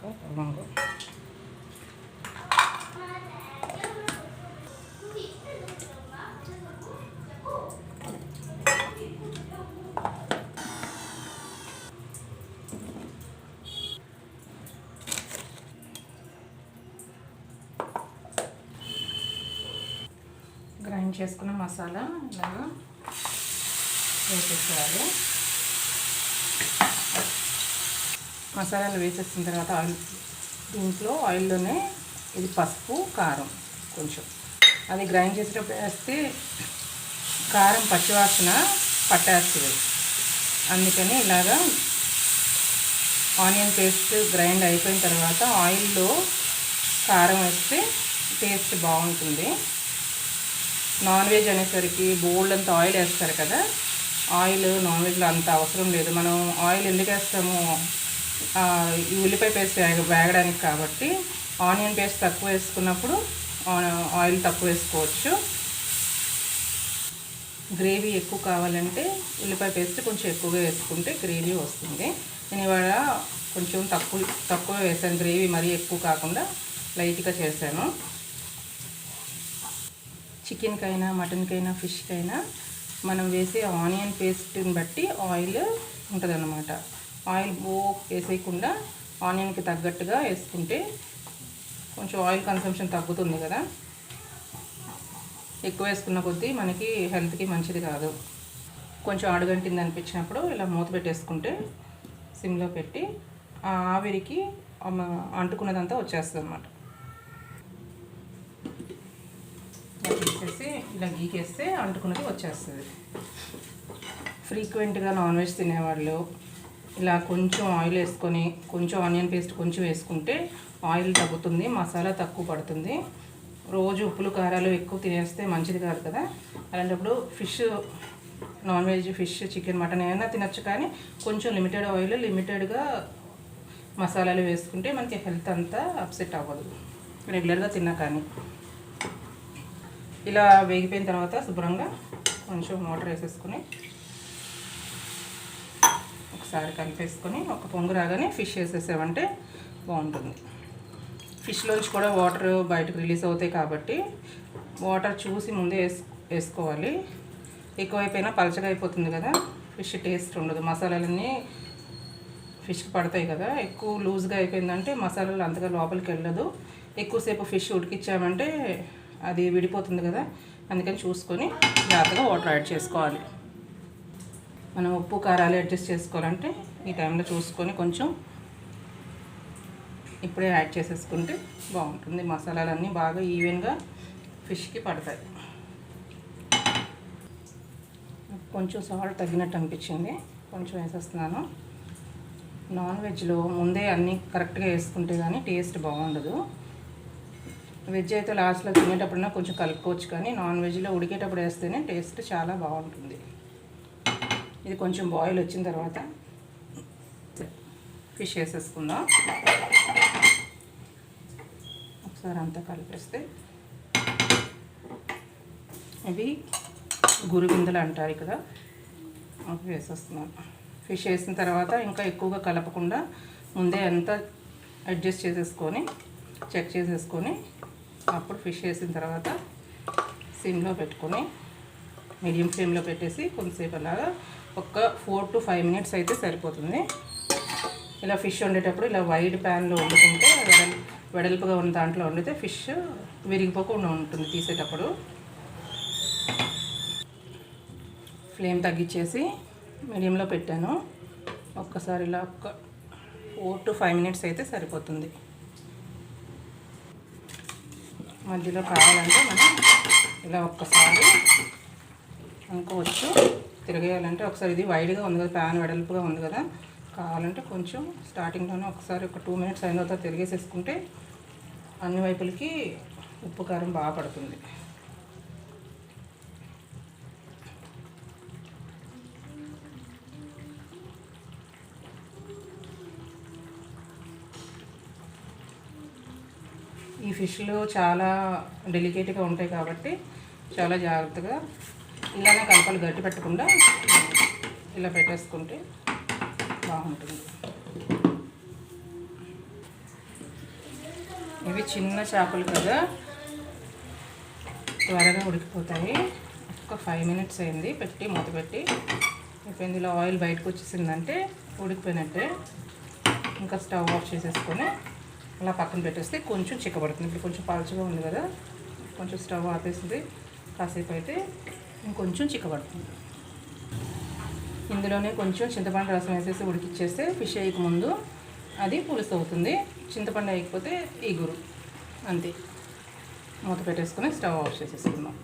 చెక్క లవంగం గ్రైండ్ చేసుకున్న మసాలా ఇలాగా వేసేసేయాలి. మసాలాలు వేసేసిన తర్వాత ఆయిల్ దీంట్లో ఆయిల్లోనే ఇది పసుపు కారం కొంచెం. అది గ్రైండ్ చేసేటప్పుడు వేస్తే కారం పచ్చివాసన పట్టేస్తుంది. అందుకని ఇలాగా ఆనియన్ పేస్ట్ గ్రైండ్ అయిపోయిన తర్వాత ఆయిల్లో కారం వేస్తే టేస్ట్ బాగుంటుంది. నాన్ వెజ్ అనేసరికి బోల్డ్ అంత ఆయిల్ వేస్తారు కదా ఆయిల్ నాన్ వెజ్లో అంత అవసరం లేదు. మనం ఆయిల్ ఎందుకు వేస్తాము ఈ ఉల్లిపాయ పేస్ట్ వేగ వేగడానికి కాబట్టి ఆనియన్ పేస్ట్ తక్కువ వేసుకున్నప్పుడు ఆయిల్ తక్కువ వేసుకోవచ్చు. గ్రేవీ ఎక్కువ కావాలంటే ఉల్లిపాయ పేస్ట్ కొంచెం ఎక్కువగా వేసుకుంటే గ్రేవీ వస్తుంది. నేను ఇవాళ కొంచెం తక్కువ తక్కువ వేసాను గ్రేవీ మరీ ఎక్కువ కాకుండా లైట్గా చేశాను. చికెన్కైనా మటన్కైనా ఫిష్కైనా మనం వేసే ఆనియన్ పేస్ట్ని బట్టి ఆయిల్ ఉంటుందన్నమాట. ఆయిల్ బో వేసేయకుండా ఆనియన్కి తగ్గట్టుగా వేసుకుంటే కొంచెం ఆయిల్ కన్సంప్షన్ తగ్గుతుంది కదా. ఎక్కువ వేసుకున్న కొద్దీ మనకి హెల్త్కి మంచిది కాదు. కొంచెం అడుగంటింది అనిపించినప్పుడు ఇలా మూత పెట్టేసుకుంటే సిమ్లో పెట్టి ఆ ఆవిరికి అంటుకున్నదంతా వచ్చేస్తుంది అనమాట ఇలా తీసేసి ఇలా గీకేస్తే అంటుకున్నది వచ్చేస్తుంది. ఫ్రీక్వెంట్గా నాన్ వెజ్ తినేవాళ్ళు ఇలా కొంచెం ఆయిల్ వేసుకొని కొంచెం ఆనియన్ పేస్ట్ కొంచెం వేసుకుంటే ఆయిల్ తగ్గుతుంది మసాలా తక్కువ పడుతుంది. రోజు ఉప్పులు కారాలు ఎక్కువ తినేస్తే మంచిది కాదు కదా. అలాంటప్పుడు fish non veg fish chicken mutton ఏమైనా తినచ్చు కానీ కొంచెం లిమిటెడ్ ఆయిల్ లిమిటెడ్గా మసాలాలు వేసుకుంటే మనకి హెల్త్ అంతా అప్సెట్ అవ్వదు. రెగ్యులర్గా తిన్నా కానీ. ఇలా వేగిపోయిన తర్వాత శుభ్రంగా కొంచెం వాటర్ వేసేసుకొని ఒకసారి కలిపేసుకొని ఒక పొంగు రాగానే ఫిష్ వేసేసామంటే బాగుంటుంది. ఫిష్లోంచి కూడా వాటర్ బయటకు రిలీజ్ అవుతాయి కాబట్టి వాటర్ చూసి ముందే వేసు వేసుకోవాలి. ఎక్కువైపోయినా పలచగా అయిపోతుంది కదా ఫిష్ టేస్ట్ ఉండదు. మసాలాలన్నీ ఫిష్కి పడతాయి కదా. ఎక్కువ లూజ్గా అయిపోయిందంటే మసాలాలు అంతగా లోపలికి వెళ్ళదు. ఎక్కువసేపు ఫిష్ ఉడికిచ్చామంటే అది విడిపోతుంది కదా. అందుకని చూసుకొని జాగ్రత్తగా వాటర్ యాడ్ చేసుకోవాలి. మనం ఉప్పు కారాలు అడ్జస్ట్ చేసుకోవాలంటే ఈ టైంలో చూసుకొని కొంచెం ఇప్పుడే యాడ్ చేసేసుకుంటే బాగుంటుంది. మసాలాలన్నీ బాగా ఈవెన్గా ఫిష్కి పడతాయి. కొంచెం సాల్ట్ తగ్గినట్టు అనిపించింది. కొంచెం వేసేస్తున్నాను. నాన్ వెజ్లో ముందే అన్నీ కరెక్ట్గా వేసుకుంటే కానీ టేస్ట్ బాగుండదు. వెజ్ అయితే లాస్ట్లో తినేటప్పుడైనా కొంచెం కలుపుకోవచ్చు కానీ నాన్ వెజ్లో ఉడికేటప్పుడు వేస్తేనే టేస్ట్ చాలా బాగుంటుంది. ఇది కొంచెం బాయిల్ వచ్చిన తర్వాత ఫిష్ వేసేసుకుందాం. ఒకసారి అంతా కలిపేస్తే ఇవి గురువిందలు అంటారు ఇక్కడ. అవి వేసేస్తున్నాను. ఫిష్ వేసిన తర్వాత ఇంకా ఎక్కువగా కలపకుండా ముందే అంతా అడ్జస్ట్ చేసేసుకొని చెక్ చేసేసుకొని అప్పుడు ఫిష్ వేసిన తర్వాత సిమ్లో పెట్టుకొని మీడియం ఫ్లేమ్లో పెట్టేసి కొంతసేపు అలాగా ఒక ఫోర్ టు ఫైవ్ మినిట్స్ అయితే సరిపోతుంది. ఇలా ఫిష్ వండేటప్పుడు ఇలా వైడ్ ప్యాన్లో వండుకుంటే వెడల్ వెడల్పుగా ఉన్న దాంట్లో వండితే ఫిష్ విరిగిపోకుండా ఉంటుంది తీసేటప్పుడు. ఫ్లేమ్ తగ్గించేసి మీడియంలో పెట్టాను. ఒక్కసారి ఇలా ఒక్క ఫోర్ టు ఫైవ్ మినిట్స్ అయితే సరిపోతుంది. మధ్యలో కావాలంటే మనం ఇలా ఒక్కసారి అనుకోవచ్చు. తిరగేయాలంటే ఒకసారి ఇది వైడ్గా ఉంది కదా ప్యాన్ వెడల్పుగా ఉంది కదా. కావాలంటే కొంచెం స్టార్టింగ్లోనే ఒకసారి ఒక టూ మినిట్స్ అయిన తర్వాత తిరిగేసేసుకుంటే అన్ని వైపులకి ఉప్పు కారం బాగా పడుతుంది. ఈ ఫిష్లు చాలా డెలికేట్గా ఉంటాయి కాబట్టి చాలా జాగ్రత్తగా ఇలానే కలపాలి గట్టి పెట్టకుండా ఇలా పెట్టేసుకుంటే బాగుంటుంది. ఇవి చిన్న చేపలు కదా త్వరగా ఉడికిపోతాయి. ఒక ఫైవ్ మినిట్స్ అయింది పెట్టి మూత పెట్టి. ఇప్పుడు ఇందులో ఆయిల్ బయటకు వచ్చేసిందంటే ఉడికిపోయినట్టే. ఇంకా స్టవ్ ఆఫ్ చేసేసుకొని అలా పక్కన పెట్టేస్తే కొంచెం చిక్కబడుతుంది. ఇప్పుడు కొంచెం పాల్చగా ఉంది కదా కొంచెం స్టవ్ ఆపేసింది. కాసేపు అయితే ఇంకొంచెం చిక్కబడుతుంది. ఇందులోనే కొంచెం చింతపండు రసం వేసేసి ఉడికిచ్చేస్తే ఫిష్ వేయక ముందు అది పులుసు అవుతుంది. చింతపండు వేయకపోతే ఈగురు అంతే. మూత పెట్టేసుకొని స్టవ్ ఆఫ్ చేసేసుకుందాం.